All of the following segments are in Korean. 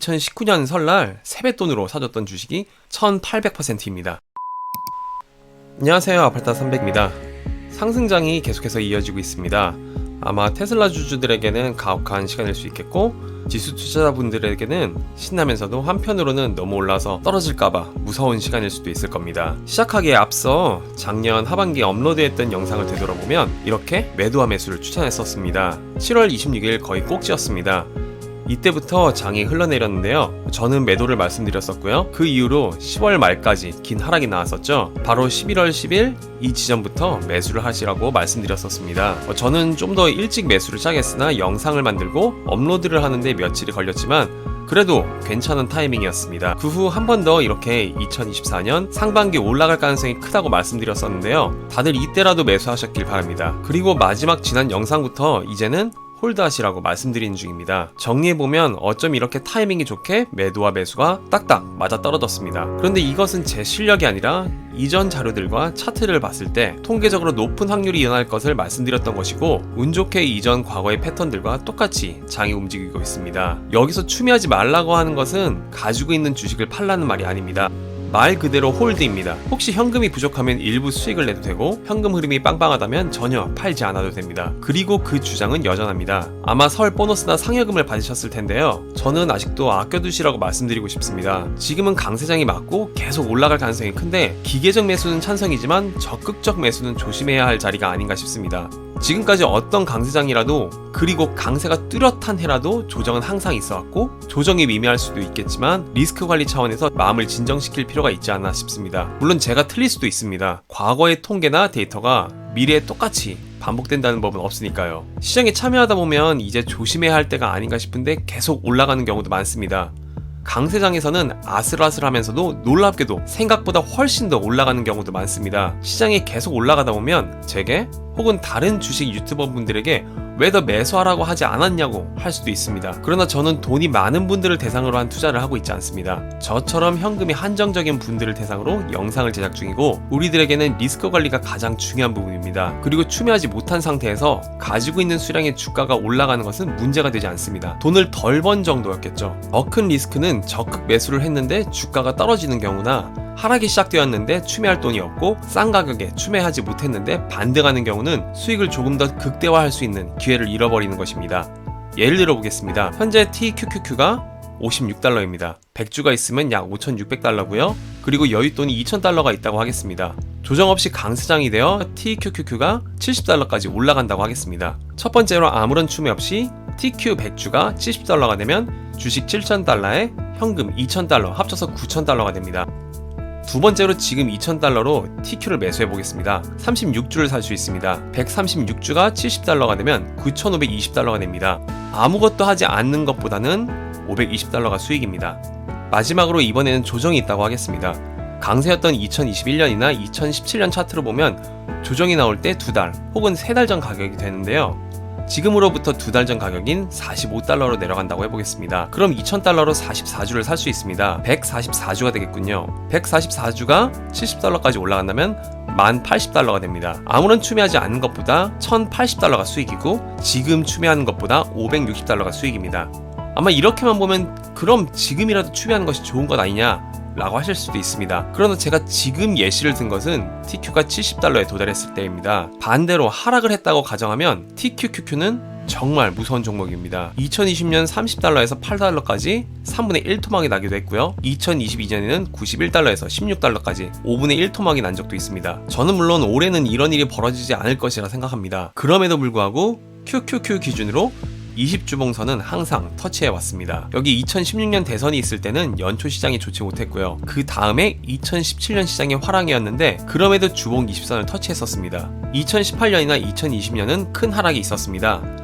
2019년 설날 세뱃돈으로 사줬던 주식이 1800%입니다. 안녕하세요. 아팔타 300입니다. 상승장이 계속해서 이어지고 있습니다. 아마 테슬라 주주들에게는 가혹한 시간일 수 있겠고 지수 투자자분들에게는 신나면서도 한편으로는 너무 올라서 떨어질까봐 무서운 시간일 수도 있을 겁니다. 시작하기에 앞서 작년 하반기에 업로드했던 영상을 되돌아보면 이렇게 매도와 매수를 추천했었습니다. 7월 26일 거의 꼭지였습니다. 이때부터 장이 흘러내렸는데요. 저는 매도를 말씀드렸었고요. 그 이후로 10월 말까지 긴 하락이 나왔었죠. 바로 11월 10일 이 지점부터 매수를 하시라고 말씀드렸었습니다. 어, 저는 좀 더 일찍 매수를 시작했으나 영상을 만들고 업로드를 하는데 며칠이 걸렸지만 그래도 괜찮은 타이밍이었습니다. 그 후 한 번 더 이렇게 2024년 상반기 올라갈 가능성이 크다고 말씀드렸었는데요. 다들 이때라도 매수하셨길 바랍니다. 그리고 마지막 지난 영상부터 이제는 홀드하시라고 말씀드리는 중입니다. 정리해보면 어쩜 이렇게 타이밍이 좋게 매도와 매수가 딱딱 맞아 떨어졌습니다. 그런데 이것은 제 실력이 아니라 이전 자료들과 차트를 봤을 때 통계적으로 높은 확률이 일어날 것을 말씀드렸던 것이고 운 좋게 이전 과거의 패턴들과 똑같이 장이 움직이고 있습니다. 여기서 추미하지 말라고 하는 것은 가지고 있는 주식을 팔라는 말이 아닙니다. 말 그대로 홀드입니다. 혹시 현금이 부족하면 일부 수익을 내도 되고 현금 흐름이 빵빵하다면 전혀 팔지 않아도 됩니다. 그리고 그 주장은 여전합니다. 아마 설 보너스나 상여금을 받으셨을 텐데요. 저는 아직도 아껴두시라고 말씀드리고 싶습니다. 지금은 강세장이 맞고 계속 올라갈 가능성이 큰데 기계적 매수는 찬성이지만 적극적 매수는 조심해야 할 자리가 아닌가 싶습니다. 지금까지 어떤 강세장이라도 그리고 강세가 뚜렷한 해라도 조정은 항상 있어 왔고 조정이 미미할 수도 있겠지만 리스크 관리 차원에서 마음을 진정시킬 필요가 있지 않나 싶습니다. 물론 제가 틀릴 수도 있습니다. 과거의 통계나 데이터가 미래에 똑같이 반복된다는 법은 없으니까요. 시장에 참여하다 보면 이제 조심해야 할 때가 아닌가 싶은데 계속 올라가는 경우도 많습니다. 강세장에서는 아슬아슬하면서도 놀랍게도 생각보다 훨씬 더 올라가는 경우도 많습니다. 시장이 계속 올라가다 보면 제게 혹은 다른 주식 유튜버 분들에게 왜 더 매수하라고 하지 않았냐고 할 수도 있습니다. 그러나 저는 돈이 많은 분들을 대상으로 한 투자를 하고 있지 않습니다. 저처럼 현금이 한정적인 분들을 대상으로 영상을 제작 중이고 우리들에게는 리스크 관리가 가장 중요한 부분입니다. 그리고 추미하지 못한 상태에서 가지고 있는 수량의 주가가 올라가는 것은 문제가 되지 않습니다. 돈을 덜 번 정도였겠죠. 더 큰 리스크는 적극 매수를 했는데 주가가 떨어지는 경우나 하락이 시작되었는데 추매할 돈이 없고 싼 가격에 추매하지 못했는데 반등하는 경우는 수익을 조금 더 극대화할 수 있는 기회를 잃어버리는 것입니다. 예를 들어 보겠습니다. 현재 TQQQ가 56달러입니다. 100주가 있으면 약 5,600달러고요. 그리고 여윳돈이 2,000달러가 있다고 하겠습니다. 조정 없이 강세장이 되어 TQQQ가 70달러까지 올라간다고 하겠습니다. 첫 번째로 아무런 추매 없이 TQ 100주가 70달러가 되면 주식 7,000달러에 현금 2,000달러 합쳐서 9,000달러가 됩니다. 두 번째로 지금 2,000달러로 TQ를 매수해 보겠습니다. 36주를 살 수 있습니다. 136주가 70달러가 되면 9,520달러가 됩니다. 아무것도 하지 않는 것보다는 520달러가 수익입니다. 마지막으로 이번에는 조정이 있다고 하겠습니다. 강세였던 2021년이나 2017년 차트로 보면 조정이 나올 때 두 달 혹은 세 달 전 가격이 되는데요. 지금으로부터 두 달 전 가격인 45달러로 내려간다고 해보겠습니다. 그럼 2000달러로 44주를 살 수 있습니다. 144주가 되겠군요. 144주가 70달러까지 올라간다면 1080달러가 됩니다. 아무런 추매하지 않는 것보다 1080달러가 수익이고 지금 추매하는 것보다 560달러가 수익입니다. 아마 이렇게만 보면 그럼 지금이라도 추매하는 것이 좋은 것 아니냐 라고 하실 수도 있습니다. 그러나 제가 지금 예시를 든 것은 TQ가 70달러에 도달했을 때입니다. 반대로 하락을 했다고 가정하면 TQQQ는 정말 무서운 종목입니다. 2020년 30달러에서 8달러까지 3분의 1 토막이 나기도 했고요. 2022년에는 91달러에서 16달러까지 5분의 1 토막이 난 적도 있습니다. 저는 물론 올해는 이런 일이 벌어지지 않을 것이라 생각합니다. 그럼에도 불구하고 QQQ 기준으로 20주봉선은 항상 터치해 왔습니다. 여기 2016년 대선이 있을 때는 연초 시장이 좋지 못했고요. 그 다음에 2017년 시장의 화랑이었는데 그럼에도 주봉 20선을 터치했었습니다. 2018년이나 2020년은 큰 하락이 있었습니다.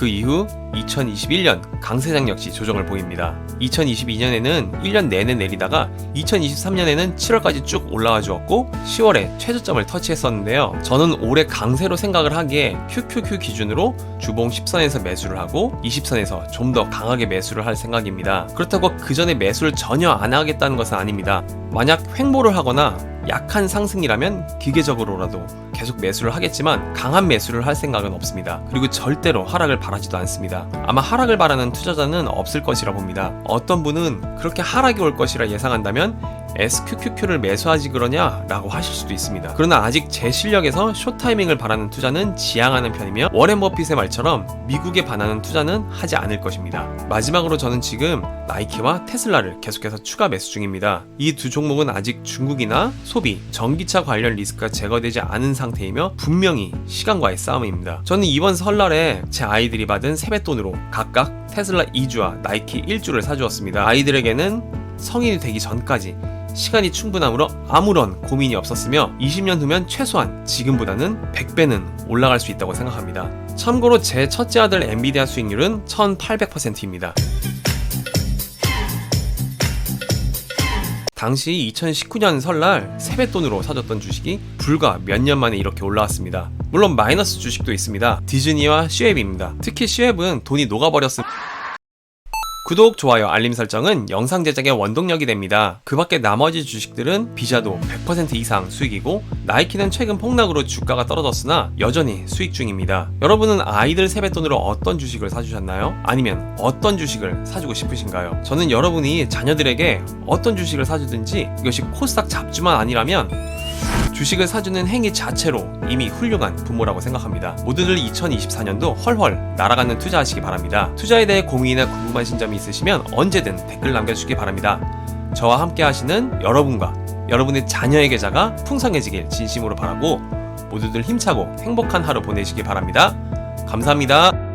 그 이후 2021년 강세장 역시 조정을 보입니다. 2022년에는 1년 내내 내리다가 2023년에는 7월까지 쭉 올라와 주었고 10월에 최저점을 터치했었는데요. 저는 올해 강세로 생각을 하기에 QQQ 기준으로 주봉 10선에서 매수를 하고 20선에서 좀 더 강하게 매수를 할 생각입니다. 그렇다고 그 전에 매수를 전혀 안 하겠다는 것은 아닙니다. 만약 횡보를 하거나 약한 상승이라면 기계적으로라도 계속 매수를 하겠지만 강한 매수를 할 생각은 없습니다. 그리고 절대로 하락을 바라지도 않습니다. 아마 하락을 바라는 투자자는 없을 것이라 봅니다. 어떤 분은 그렇게 하락이 올 것이라 예상한다면 SQQQ를 매수하지 그러냐? 라고 하실 수도 있습니다. 그러나 아직 제 실력에서 쇼타이밍을 바라는 투자는 지양하는 편이며 워렌 버핏의 말처럼 미국에 반하는 투자는 하지 않을 것입니다. 마지막으로 저는 지금 나이키와 테슬라를 계속해서 추가 매수 중입니다. 이 두 종목은 아직 중국이나 소비, 전기차 관련 리스크가 제거되지 않은 상태이며 분명히 시간과의 싸움입니다. 저는 이번 설날에 제 아이들이 받은 세뱃돈으로 각각 테슬라 2주와 나이키 1주를 사주었습니다. 아이들에게는 성인이 되기 전까지 시간이 충분하므로 아무런 고민이 없었으며 20년 후면 최소한 지금보다는 100배는 올라갈 수 있다고 생각합니다. 참고로 제 첫째 아들 엔비디아 수익률은 1800%입니다. 당시 2019년 설날 세뱃돈으로 사줬던 주식이 불과 몇 년 만에 이렇게 올라왔습니다. 물론 마이너스 주식도 있습니다. 디즈니와 슈앱입니다. 특히 슈앱은 돈이 녹아버렸습니다. 구독, 좋아요, 알림 설정은 영상 제작의 원동력이 됩니다. 그 밖에 나머지 주식들은 비자도 100% 이상 수익이고 나이키는 최근 폭락으로 주가가 떨어졌으나 여전히 수익 중입니다. 여러분은 아이들 세뱃돈으로 어떤 주식을 사주셨나요? 아니면 어떤 주식을 사주고 싶으신가요? 저는 여러분이 자녀들에게 어떤 주식을 사주든지 이것이 코스닥 잡주만 아니라면 주식을 사주는 행위 자체로 이미 훌륭한 부모라고 생각합니다. 모두들 2024년도 헐헐 날아가는 투자하시기 바랍니다. 투자에 대해 고민이나 궁금하신 점이 있으시면 언제든 댓글 남겨주시기 바랍니다. 저와 함께 하시는 여러분과 여러분의 자녀의 계좌가 풍성해지길 진심으로 바라고 모두들 힘차고 행복한 하루 보내시기 바랍니다. 감사합니다.